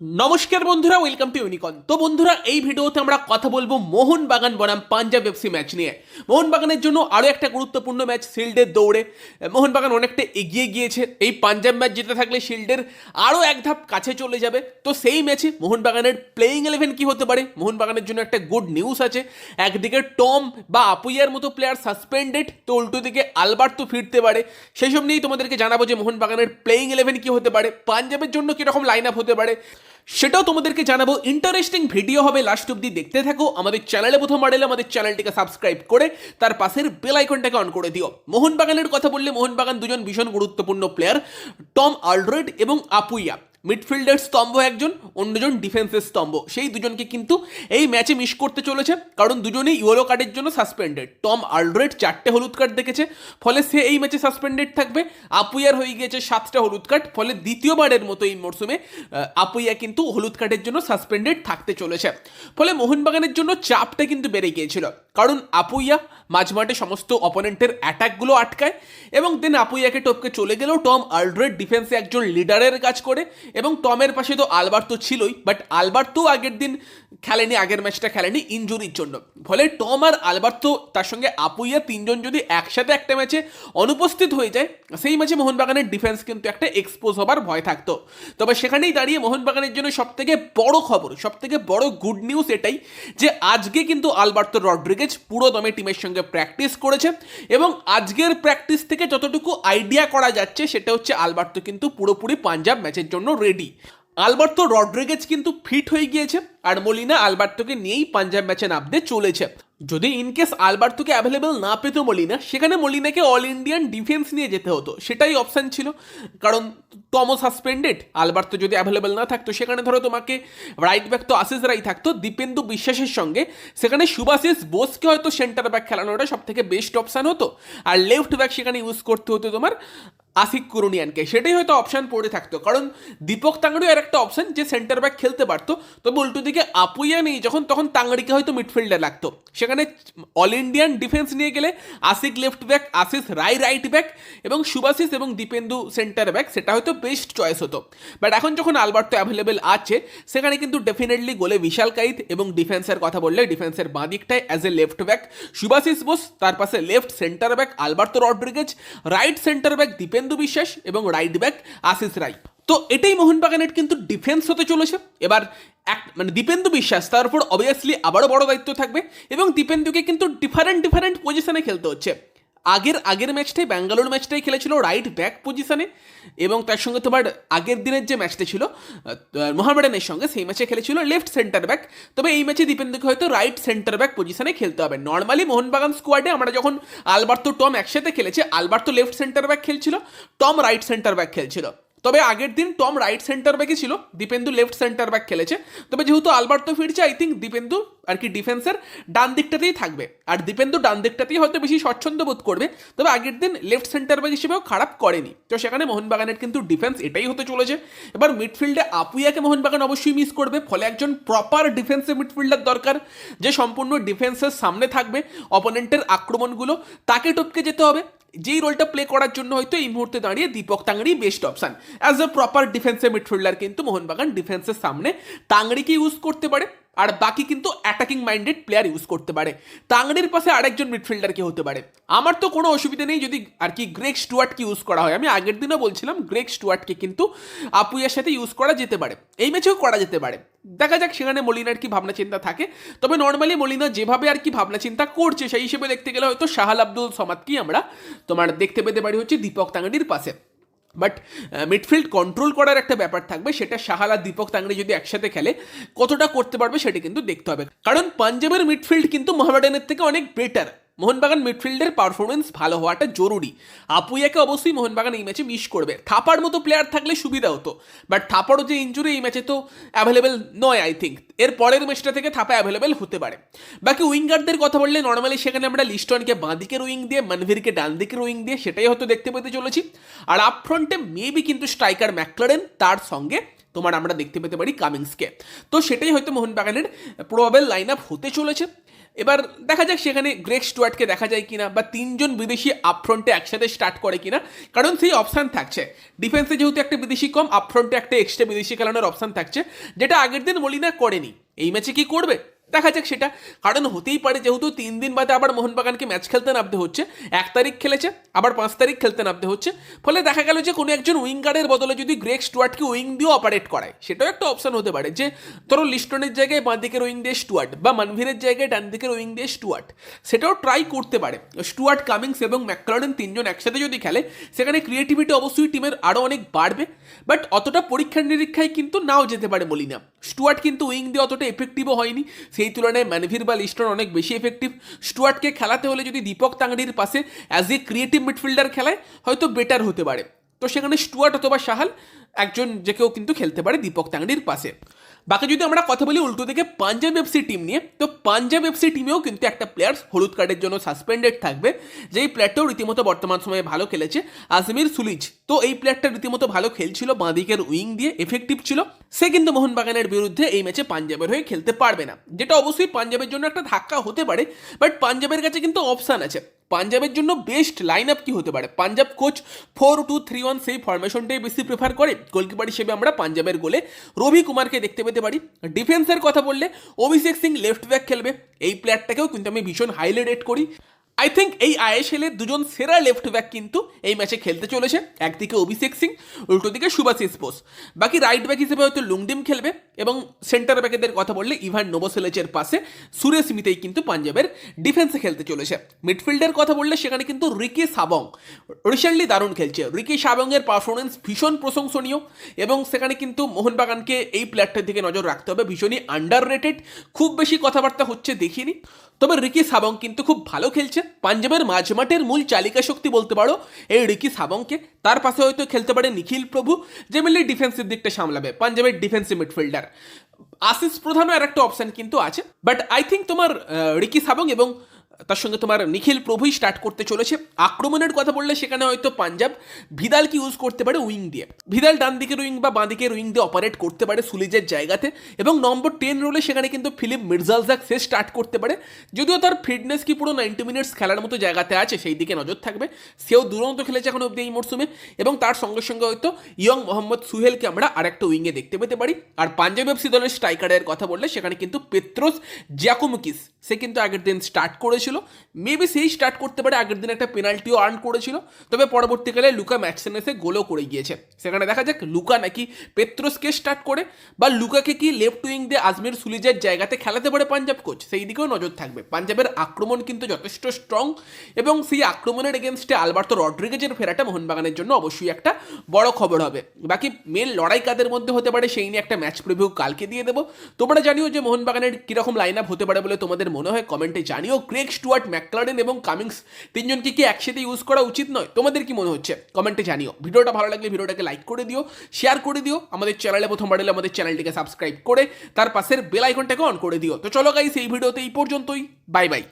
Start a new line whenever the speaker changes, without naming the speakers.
নমস্কার বন্ধুরা welcome to ইউনিকন তো বন্ধুরা, এই ভিডিওতে আমরা কথা বলব মোহনবাগান বনাম পাঞ্জাব এফসি ম্যাচ নিয়ে। মোহনবাগানের জন্য আরও একটা গুরুত্বপূর্ণ ম্যাচ শিল্ডের দৌড়ে। মোহনবাগান অনেকটা এগিয়ে গিয়েছে। এই পাঞ্জাব ম্যাচ জিতে থাকলে শিল্ডের আরও এক ধাপ কাছে চলে যাবে। তো সেই ম্যাচে মোহনবাগানের প্লেয়িং ইলেভেন কি হতে পারে? মোহনবাগানের জন্য একটা গুড নিউজ আছে। একদিকে টম বা আপুইয়ার মতো প্লেয়ার সাসপেন্ডেড তো উল্টো দিকে আলবার্ট তো ফিরতে পারে। সেই সব নিয়েই তোমাদেরকে জানাব যে মোহনবাগানের প্লেয়িং ইলেভেন কি হতে পারে। পাঞ্জাবের জন্য কীরকম লাইন আপ হতে পারে। সেটাও তোমাদেরকে জানাব। ইন্টারেস্টিং ভিডিও হবে লাস্ট অব্দি দেখতে থাকো। আমাদের চ্যানেলে প্রথম মডেল আমাদের চ্যানেলটিকে সাবস্ক্রাইব করে, তার পাশের বেল আইকনটাকে অন করে দিও। মোহনবাগানের কথা বললে মোহনবাগান দুজন ভীষণ গুরুত্বপূর্ণ প্লেয়ার টম আলড্রেড এবং আপুইয়া মিডফিল্ডের স্তম্ভ একজন, অন্যজন ডিফেন্সের স্তম্ভ। সেই দুজনকে কিন্তু এই ম্যাচে মিস করতে চলেছে, কারণ দুজনেই ইয়েলো কার্ডের জন্য সাসপেন্ডেড টম আলড্রেড চারটে হলুদ কার্ড দেখেছে, ফলে সে এই ম্যাচে সাসপেন্ডেড থাকবে। আপুইয়ার হয়ে গিয়েছে সাতটা হলুদ কার্ড ফলে দ্বিতীয়বারের মতো এই মরশুমে আপুইয়া কিন্তু হলুদ কার্ডের জন্য সাসপেন্ডেড থাকতে চলেছে। ফলে মোহনবাগানের জন্য চাপটা কিন্তু বেড়ে গিয়েছিল। কারণ আপুইয়া মাঝমাঠে সমস্ত অপোনেন্টের অ্যাটাকগুলো আটকায় এবং দেন আপুইয়াকে টপকে চলে গেলেও টম আলড্রেড ডিফেন্সে একজন লিডারের কাজ করে এবং টমের পাশে তো আলবার্ট তো ছিলই বাট আলবার্ট তো আগের দিন খেলেনি, আগের ম্যাচটা খেলেনি ইঞ্জুরির জন্য। ফলে টম আর আলবার্ট তো তার সঙ্গে আপুইয়া তিনজন যদি একসাথে একটা ম্যাচে অনুপস্থিত হয়ে যায়, সেই ম্যাচে মোহনবাগানের ডিফেন্স কিন্তু একটা এক্সপোজ হবার ভয় থাকতো। তবে সেখানেই দাঁড়িয়ে মোহনবাগানের জন্য সবথেকে বড় খবর, সবথেকে বড় গুড নিউজ এটাই যে আজকে কিন্তু আলবার্তো রড্রিগেজ পুরো দমে টিমের সঙ্গে প্র্যাকটিস করেছে এবং আজকের প্র্যাকটিস থেকে যতটুকু আইডিয়া করা যাচ্ছে সেটা হচ্ছে আলবার্তো কিন্তু পুরোপুরি পাঞ্জাব ম্যাচের জন্য রেডি আলবার্তো রড্রিগেজ কিন্তু ফিট হয়ে গিয়েছে আর মলিনা আলবার্তোকে নিয়েই পাঞ্জাব ম্যাচে নামতে চলেছে। যদি ইনকেস আলবার্তোকে অ্যাভেলেবেল না পেতো মলিনা, সেখানে মলিনাকে অল ইন্ডিয়ান ডিফেন্স নিয়ে যেতে হতো। সেটাই অপশান ছিল। কারণ টমো সাসপেন্ডেড আলবার্তো যদি অ্যাভেলেবেল না থাকতো, সেখানে ধরো তোমাকে রাইট ব্যাক তো আশিস রাই থাকতো, দীপেন্দু বিশ্বাসের সঙ্গে। সেখানে সুভাশিস বোসকে হয়তো সেন্টার ব্যাক খেলানোটা সব থেকে বেস্ট অপশান হতো। আর লেফট ব্যাক সেখানে ইউজ করতে হতো তোমার আশিক কুরুনিয়ানকে সেটাই হয়তো অপশান পড়ে থাকতো। কারণ দীপক তাংড়িও আর একটা অপশান যে সেন্টার ব্যাক খেলতে পারতো। তবে উল্টো দিকে আপুইয়া নেই যখন, তখন তাংড়িকে হয়তো মিডফিল্ডে লাগতো। সেখানে অল ইন্ডিয়ান ডিফেন্স নিয়ে গেলে Ashique left back Ashish Rai right back এবং সুভাশিস এবং দীপেন্দু সেন্টার ব্যাক সেটা হয়তো বেস্ট চয়েস হতো। বাট এখন যখন আলবার্তো অ্যাভেলেবেল আছে, সেখানে কিন্তু ডেফিনেটলি গোলে বিশাল কাইত এবং ডিফেন্সের কথা বললে ডিফেন্সের বাঁ দিকটায় as a left back Subhasish Bose তার পাশে left centre back Alberto Rodriguez right centre back Dipendu Biswas এবং রাইট ব্যাক আশিস রাই তো এটাই মোহনবাগানের কিন্তু ডিফেন্স হতে চলেছে। এবার এক মানে দীপেন্দু বিশ্বাস, তার উপর অবভিয়াসলি আবারও বড় দায়িত্ব থাকবে এবং দীপেন্দুকে কিন্তু ডিফারেন্ট ডিফারেন্ট পজিশনে খেলতে হচ্ছে। আগের আগের ম্যাচটাই ব্যাঙ্গালোর ম্যাচটাই খেলেছিল রাইট ব্যাক পজিশনে এবং তার সঙ্গে তোমার আগের দিনের যে ম্যাচটা ছিল মোহামেডানের সঙ্গে সেই ম্যাচে খেলেছিল লেফট সেন্টার ব্যাক তবে এই ম্যাচে দীপেন্দুকে হয়তো রাইট সেন্টার ব্যাক পজিশনে খেলতে হবে। নর্মালি মোহনবাগান স্কোয়াডে আমরা যখন আলবার্তো, টম একসাথে খেলেছে, আলবার্তো লেফট সেন্টার ব্যাক খেলছিল, টম রাইট সেন্টার ব্যাক খেলছিল। তবে আগের দিন টম রাইট সেন্টার ব্যাকই ছিল, দীপেন্দু লেফট সেন্টার ব্যাক খেলেছে। তবে যেহেতু আলবার্তো ফিরছে আই থিঙ্ক দীপেন্দু আর কি ডিফেন্সের ডান দিকটাতেই থাকবে। আর দীপেন্দু ডান দিকটাতেই হয়তো বেশি স্বচ্ছন্দ বোধ করবে। তবে আগের দিন লেফট সেন্টার ব্যাক হিসেবেও খারাপ করেনি। তো সেখানে মোহনবাগানের কিন্তু ডিফেন্স এটাই হতে চলেছে। এবার মিডফিল্ডে আপুইয়াকে মোহনবাগান অবশ্যই মিস করবে। ফলে একজন প্রপার ডিফেন্সে মিডফিল্ডার দরকার, যে সম্পূর্ণ ডিফেন্সের সামনে থাকবে। অপোনেন্টের আক্রমণগুলো, তাকে টপকে যেতে হবে। যেই রোলটা প্লে করার জন্য হয়তো এই মুহূর্তে দাঁড়িয়ে Deepak Tangri best option as a proper ডিফেন্সে মিডফিল্ডার কিন্তু মোহনবাগান ডিফেন্সের সামনে তাংড়িকে ইউজ করতে পারে। আর বাকি কিন্তু অ্যাটাকিং মাইন্ডেড প্লেয়ার ইউজ করতে পারে। তাংড়ির পাশে আরেকজন মিডফিল্ডার কি হতে পারে। আমার তো কোনো অসুবিধা নেই যদি আর কি গ্রেক স্টুয়ার্টকে ইউজ করা হয়। আমি আগের দিনও বলছিলাম গ্রেক স্টুয়ার্টকে কিন্তু আপুইয়ের সাথে ইউজ করা যেতে পারে। এই ম্যাচেও করা যেতে পারে। দেখা যাক সেখানে মলিনার কি ভাবনা চিন্তা থাকে। তবে নর্মালি মলিনা যেভাবে আর কি ভাবনা চিন্তা করছে, সেই হিসেবে দেখতে গেলে হয়তো শাহাল আব্দুল সমাদকেই আমরা তোমার দেখতে পেতে পারি হচ্ছে দীপক তাঙ্গানির পাশে। বাট মিডফিল্ড কন্ট্রোল করার একটা ব্যাপার থাকবে, সেটা শাহাল আর দীপক তাংড়ি যদি একসাথে খেলে, কতটা করতে পারবে সেটা কিন্তু দেখতে হবে। কারণ পাঞ্জাবের মিডফিল্ড কিন্তু মোহামেডানের থেকে অনেক বেটার মোহনবাগান মিডফিল্ডের পারফরমেন্স ভালো হওয়াটা জরুরি। আপুইয়াকে অবশ্যই মোহনবাগান এই ম্যাচে মিস করবে। থাপার মতো প্লেয়ার থাকলে সুবিধা হতো। বাট থাপারও যে ইঞ্জুরি এই ম্যাচে তো অ্যাভেলেবেল নয় আই থিঙ্ক এর পরের ম্যাচটা থেকে থাপা অ্যাভেলেবেল হতে পারে। বাকি উইঙ্গারদের কথা বললে নর্মালি সেখানে আমরা লিস্টনকে বাঁদিকের উইং দিয়ে, মনভীরকে ডান দিকের উইং দিয়ে সেটাই হয়তো দেখতে পেতে চলেছি। আর আপ ফ্রন্টে মেবি কিন্তু স্ট্রাইকার ম্যাকলারেন তার সঙ্গে তোমার আমরা দেখতে পেতে পারি কামিংসকে তো সেটাই হয়তো মোহনবাগানের প্রবাবেল লাইন আপ হতে চলেছে। এবার দেখা যাক সেখানে গ্রেক স্টুয়ার্টকে দেখা যায় কিনা বা তিনজন বিদেশি আপফ্রন্টে একসাথে স্টার্ট করে কিনা। কারণ সেই অপশান থাকছে। ডিফেন্সে যেহেতু একটা বিদেশি কম আপফ্রন্টে একটা এক্সট্রা বিদেশি খেলানোর অপশান থাকছে, যেটা আগের দিন মলিনা করেনি। এই ম্যাচে কি করবে? দেখা যাক সেটা। কারণ হতেই পারে যেহেতু তিন দিন বাদে আবার মোহনবাগানকে ম্যাচ খেলতে নামতে হচ্ছে। এক তারিখ খেলেছে, আবার পাঁচ তারিখ খেলতে নামতে হচ্ছে। ফলে দেখা গেল যে কোনো একজন উইঙ্গারের বদলে যদি গ্রেক স্টুয়ার্টকে উইং দিয়ে অপারেট করায়, সেটাও একটা অপশন হতে পারে যে ধরো লিস্টনের জায়গায় বাঁ দিকের উইং দিয়ে স্টুয়ার্ট বা মানভীরের জায়গায় ডান দিকের উইং দিয়ে স্টুয়ার্ট। সেটাও ট্রাই করতে পারে। স্টুয়ার্ট, কামিংস এবং ম্যাকলারেন তিনজন একসাথে যদি খেলে, সেখানে ক্রিয়েটিভিটি অবশ্যই টিমের আরও অনেক বাড়বে। বাট অতটা পরীক্ষা নিরীক্ষায় কিন্তু নাও যেতে পারে বলি না স্টুয়ার্ট কিন্তু উইং দিয়ে অতটা এফেক্টিভও হয়নি। সেই তুলনায় ম্যানভির বা লিস্টন অনেক বেশি এফেক্টিভ স্টুয়ার্টকে খেলাতে হলে যদি দীপক তাংড়ির পাশে অ্যাজ এ ক্রিয়েটিভ মিডফিল্ডার খেলায়, হয়তো বেটার হতে পারে। তো সেখানে স্টুয়ার্ট অথবা সাহাল একজন যে কেউ কিন্তু খেলতে পারে দীপক তাংড়ির পাশে। বাকি যদি আমরা কথা বলি উল্টো দিকে পাঞ্জাব এফসি টিম নিয়ে, তো পাঞ্জাব এফসি টিমেও কিন্তু একটা প্লেয়ার হলুদ কার্ডের জন্য সাসপেন্ডেড থাকবে। যেই প্লেয়ারটাও রীতিমতো বর্তমান সময়ে ভালো খেলেছে আজমির সুলিজ তো এই প্লেয়ারটা রীতিমতো ভালো খেলছিল, বাঁদিকের উইং দিয়ে এফেক্টিভ ছিল। সে কিন্তু মোহনবাগানের বিরুদ্ধে এই ম্যাচে পাঞ্জাবের হয়ে খেলতে পারবে না। যেটা অবশ্যই পাঞ্জাবের জন্য একটা ধাক্কা হতে পারে বাট পাঞ্জাবের কাছে কিন্তু অপশান আছে। পাঞ্জাবের জন্য বেস্ট লাইন আপ কি হতে পারে? Punjab coach four two three one সেই ফরমেশনটাই বেশি প্রেফার করে। গোলকিপার হিসেবে আমরা পাঞ্জাবের গোলে রবি কুমারকে দেখতে পেতে পারি। ডিফেন্সের কথা বললে অভিষেক সিং লেফট ব্যাক খেলবে। এই প্লেয়ারটাকেও কিন্তু আমি ভীষণ হাইলি রেট করি। আই থিঙ্ক এই আইএসএল এর দুজন সেরা লেফট ব্যাক কিন্তু এই ম্যাচে খেলতে চলেছে। একদিকে অভিষেক সিং, উল্টো দিকে সুভাশিস বোস। বাকি রাইট ব্যাক হিসেবে হয়তো লুংডিম খেলবে এবং সেন্টার ব্যাকেদের কথা বললে ইভান নোবোসেলেচের পাশে সুরেশ মিতেই কিন্তু পাঞ্জাবের ডিফেন্সে খেলতে চলেছে। মিডফিল্ডের কথা বললে সেখানে কিন্তু রিকি সাবং। রিসেন্টলি দারুণ খেলছে। রিকি সাবংয়ের পারফরমেন্স ভীষণ প্রশংসনীয় এবং সেখানে কিন্তু মোহনবাগানকে এই প্লেয়ারটার দিকে নজর রাখতে হবে। ভীষণই আন্ডার রেটেড খুব বেশি কথাবার্তা হচ্ছে দেখিনি। তবে রিকি সাবং কিন্তু খুব ভালো খেলছে। পাঞ্জাবের মাঝমাঠের মূল চালিকা শক্তি বলতে পারো, এই রিকি সাবংকে। তার পাশে হয়তো খেলতে পারে নিখিল প্রভু, যে মিলে ডিফেন্সের দিকটা সামলাবে, পাঞ্জাবের ডিফেন্সিভ মিডফিল্ডার আশিস প্রধানও আর একটা অপশান কিন্তু আছে বাট আই থিঙ্ক তোমার রিকি সাবং এবং তার সঙ্গে তোমার নিখিল প্রভুই স্টার্ট করতে চলেছে। আক্রমণের কথা বললে সেখানে হয়তো পাঞ্জাব ভিদালকে ইউজ করতে পারে? উইং দিয়ে। ভিদাল ডান দিকের উইং বা বাঁ দিকের উইং দিয়ে অপারেট করতে পারে সুলিজের জায়গাতে এবং নম্বর টেন রোলে সেখানে কিন্তু ফিলিপ মির্জালজাক সে স্টার্ট করতে পারে। যদিও তার ফিটনেস কি পুরো নাইনটি মিনিটস খেলার মতো জায়গাতে আছে, সেই দিকে নজর থাকবে। সেও দুরন্ত খেলেছে এখন অব্দি এই মরশুমে এবং তার সঙ্গে সঙ্গে হয়তো ইয়ং মোহাম্মদ সুহেলকে আমরা আরেকটা উইংয়ে দেখতে পেতে পারি। আর পাঞ্জাব এফসি দলের স্ট্রাইকারের কথা বললে সেখানে কিন্তু পেত্রোস জ্যাকোমুকিস সে কিন্তু আগের দিন স্টার্ট করেছিল। মেবি সেই স্টার্ট করতে পারে, আগের দিন একটা পেনাল্টিও আর্ন করেছিল। তবে পরবর্তীকালে লুকা ম্যাটসেনেসে গোলও করে গিয়েছে। সেখানে দেখা যাক লুকা নাকি পেত্রোসকে স্টার্ট করে বা লুকাকে কি লেফট উইং দিয়ে আজমির সুলিজের জায়গাতে খেলাতে পারে পাঞ্জাব কোচ সেই দিকেও নজর থাকবে। পাঞ্জাবের আক্রমণ কিন্তু যথেষ্ট স্ট্রং এবং সেই আক্রমণের এগেনস্টে আলবার্তো রড্রিগেজের ফেরাটা মোহনবাগানের জন্য অবশ্যই একটা বড় খবর হবে। বাকি মেন লড়াই কাদের মধ্যে হতে পারে সেই নিয়ে একটা ম্যাচ প্রিভিউ কালকে দিয়ে দেবো। তোমরা জানিও যে মোহনবাগানের কীরকম লাইন আপ হতে পারে বলে তোমাদের মনে হয় কমেন্টে জানিও ক্রেক স্টুয়ার্ট ম্যাকলারেন এবং কামিংস তিনজনকে কি একসাথে ইউজ করা উচিত নয়? তোমাদের কি মনে হচ্ছে? কমেন্টে জানিও। ভিডিওটা ভালো লাগলে ভিডিওটাকে লাইক করে দিও শেয়ার করে দিও, আমাদের চ্যানেলে প্রথমবার এলে আমাদের চ্যানেলটিকে সাবস্ক্রাইব করে, তার পাশের বেল আইকনটাকে অন করে দিও। তো চলো গাইস এই ভিডিওতে এই পর্যন্তই। Bye bye